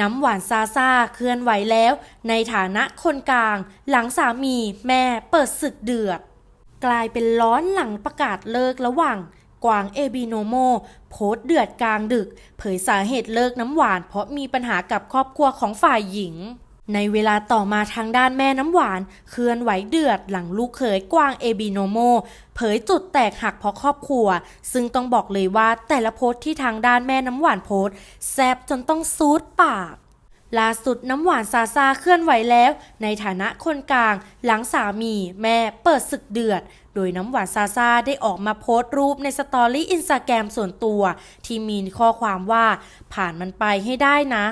น้ำหวานซาซาเคลื่อนไหวแล้ว ในฐานะคนกลาง หลังสามีแม่เปิดศึกเดือด กลายเป็นร้อนหลังประกาศเลิกระหว่าง กวางเอบิโนโม โพสเดือดกลางดึก เผยสาเหตุเลิกน้ำหวาน เพราะมีปัญหากับครอบครัวของฝ่ายหญิง ในเวลาต่อมาทางด้านแม่น้ำหวาน เคลื่อนไหวเดือดหลังลูกเขยกวางเอบิโนโม เผยจุดแตกหักเพราะครอบครัว ซึ่งต้องบอกเลยว่าแต่ละโพสต์ที่ทางด้านแม่น้ำหวานโพสต์แซบจนต้องซูดปากล่าสุดน้ำหวานซาซาเคลื่อนไหวแล้ว ในฐานะคนกลาง หลังสามี แม่เปิดศึกเดือด โดยน้ำหวานซาซาได้ออกมาโพสต์รูปในสตอรี่อินสตาแกรมส่วนตัว ที่มีข้อความว่าผ่านมันไปให้ได้นะ